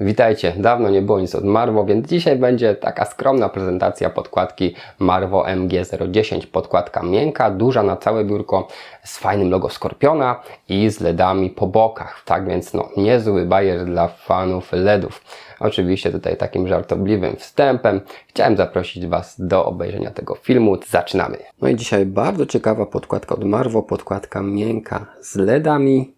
Witajcie, dawno nie było nic od Marvo, więc dzisiaj będzie taka skromna prezentacja podkładki Marvo MG010. Podkładka miękka, duża na całe biurko, z fajnym logo Skorpiona i z LEDami po bokach. Tak więc no, niezły bajer dla fanów LEDów. Oczywiście tutaj takim żartobliwym wstępem chciałem zaprosić Was do obejrzenia tego filmu. Zaczynamy. No i dzisiaj bardzo ciekawa podkładka od Marvo, podkładka miękka z LEDami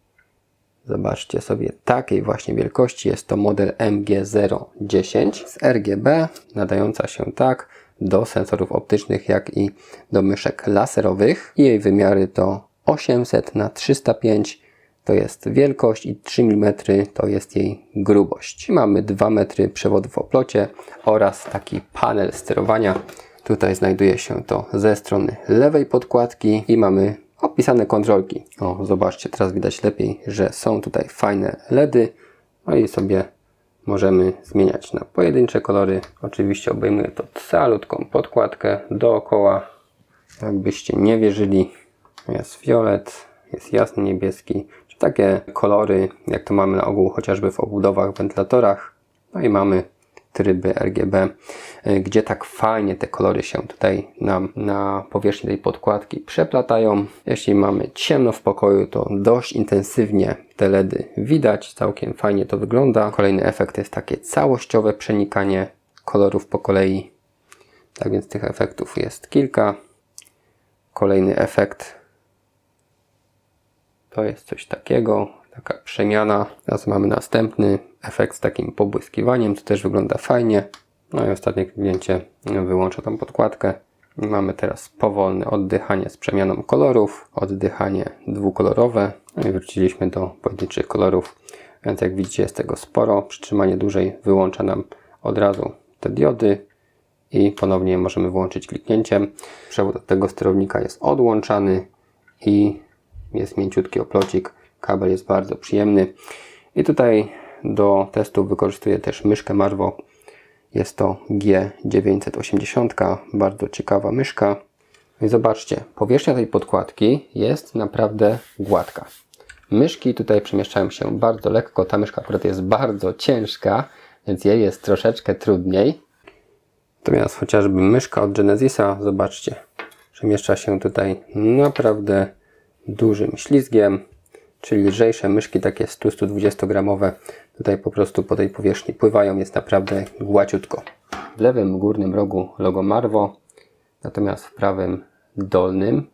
Zobaczcie sobie takiej właśnie wielkości. Jest to model MG010 z RGB, nadająca się tak do sensorów optycznych, jak i do myszek laserowych. Jej wymiary to 800 na 305 to jest wielkość i 3 mm to jest jej grubość. Mamy 2 metry przewodu w oplocie oraz taki panel sterowania. Tutaj znajduje się to ze strony lewej podkładki i mamy opisane kontrolki. O, zobaczcie, teraz widać lepiej, że są tutaj fajne LEDy. No i sobie możemy zmieniać na pojedyncze kolory. Oczywiście obejmuje to calutką podkładkę dookoła. Jakbyście nie wierzyli, jest fiolet, jest jasny niebieski, czy takie kolory, jak to mamy na ogół chociażby w obudowach, wentylatorach. No i mamy tryby RGB, y, gdzie tak fajnie te kolory się tutaj nam na powierzchni tej podkładki przeplatają. Jeśli mamy ciemno w pokoju, to dość intensywnie te LEDy widać, całkiem fajnie to wygląda. Kolejny efekt jest takie całościowe przenikanie kolorów po kolei. Tak więc tych efektów jest kilka. Kolejny efekt to jest coś takiego, taka przemiana. Teraz mamy następny efekt z takim pobłyskiwaniem, to też wygląda fajnie. No i ostatnie kliknięcie wyłącza tą podkładkę. Mamy teraz powolne oddychanie z przemianą kolorów, oddychanie dwukolorowe. No i wróciliśmy do pojedynczych kolorów, więc jak widzicie jest tego sporo. Przytrzymanie dłużej wyłącza nam od razu te diody i ponownie możemy włączyć kliknięciem. Przewód od tego sterownika jest odłączany i jest mięciutki oplocik. Kabel jest bardzo przyjemny. I tutaj do testu wykorzystuję też myszkę Marvo. Jest to G980, bardzo ciekawa myszka. No I zobaczcie, powierzchnia tej podkładki jest naprawdę gładka. Myszki tutaj przemieszczają się bardzo lekko. Ta myszka akurat jest bardzo ciężka, więc jej jest troszeczkę trudniej. Natomiast chociażby myszka od Genesisa, zobaczcie, przemieszcza się tutaj naprawdę dużym ślizgiem czyli lżejsze myszki, takie 100-120 gramowe, tutaj po prostu po tej powierzchni pływają, jest naprawdę gładziutko. W lewym górnym rogu logo Marvo, natomiast w prawym dolnym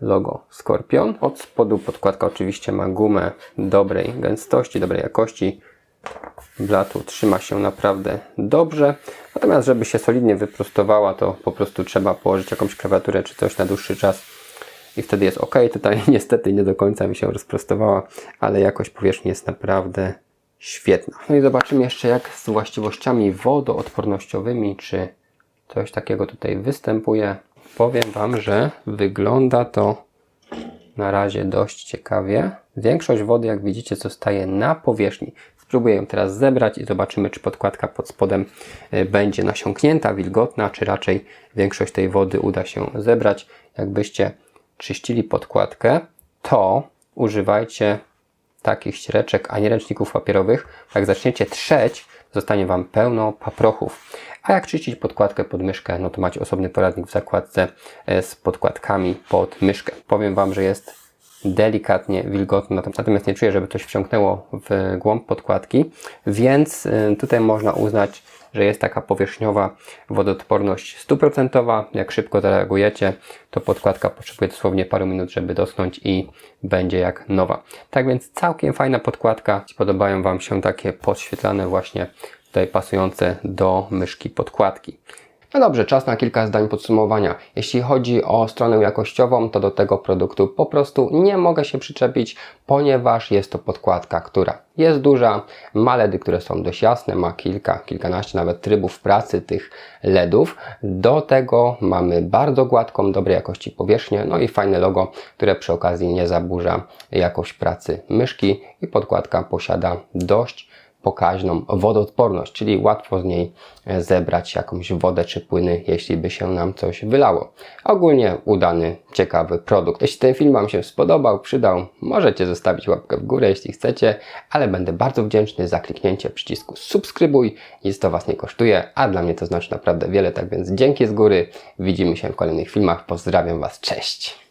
logo Scorpion. Od spodu podkładka oczywiście ma gumę dobrej gęstości, dobrej jakości. Blatu trzyma się naprawdę dobrze. Natomiast żeby się solidnie wyprostowała, to po prostu trzeba położyć jakąś klawiaturę czy coś na dłuższy czas i wtedy jest ok. Tutaj niestety nie do końca mi się rozprostowała, ale jakość powierzchni jest naprawdę świetna. No i zobaczymy jeszcze jak z właściwościami wodoodpornościowymi, czy coś takiego tutaj występuje. Powiem Wam, że wygląda to na razie dość ciekawie. Większość wody, jak widzicie, zostaje na powierzchni. Spróbuję ją teraz zebrać i zobaczymy, czy podkładka pod spodem e, będzie nasiąknięta, wilgotna, czy raczej większość tej wody uda się zebrać. Jakbyście czyścili podkładkę, to używajcie takich ściereczek, a nie ręczników papierowych. Jak zaczniecie trzeć, zostanie Wam pełno paprochów. A jak czyścić podkładkę pod myszkę, no to macie osobny poradnik w zakładce e, z podkładkami pod myszkę. Powiem Wam, że jest delikatnie wilgotno, natomiast nie czuję, żeby coś wciągnęło w głąb podkładki, więc e, tutaj można uznać, że jest taka powierzchniowa wodoodporność stuprocentowa. Jak szybko zareagujecie, to podkładka potrzebuje dosłownie paru minut, żeby doschnąć i będzie jak nowa. Tak więc całkiem fajna podkładka. Podobają Wam się takie podświetlane właśnie tutaj pasujące do myszki podkładki. No dobrze, czas na kilka zdań podsumowania. Jeśli chodzi o stronę jakościową, to do tego produktu po prostu nie mogę się przyczepić, ponieważ jest to podkładka, która jest duża, ma LEDy, które są dość jasne, ma kilka, kilkanaście nawet trybów pracy tych LEDów. Do tego mamy bardzo gładką, dobrej jakości powierzchnię, no i fajne logo, które przy okazji nie zaburza jakość pracy myszki i podkładka posiada dość pokaźną wodoodporność, czyli łatwo z niej e, zebrać jakąś wodę czy płyny, jeśli by się nam coś wylało. Ogólnie udany, ciekawy produkt. Jeśli ten film Wam się spodobał, przydał, możecie zostawić łapkę w górę, jeśli chcecie, ale będę bardzo wdzięczny za kliknięcie przycisku subskrybuj. Nic to Was nie kosztuje, a dla mnie to znaczy naprawdę wiele, tak więc dzięki z góry. Widzimy się w kolejnych filmach. Pozdrawiam Was, cześć!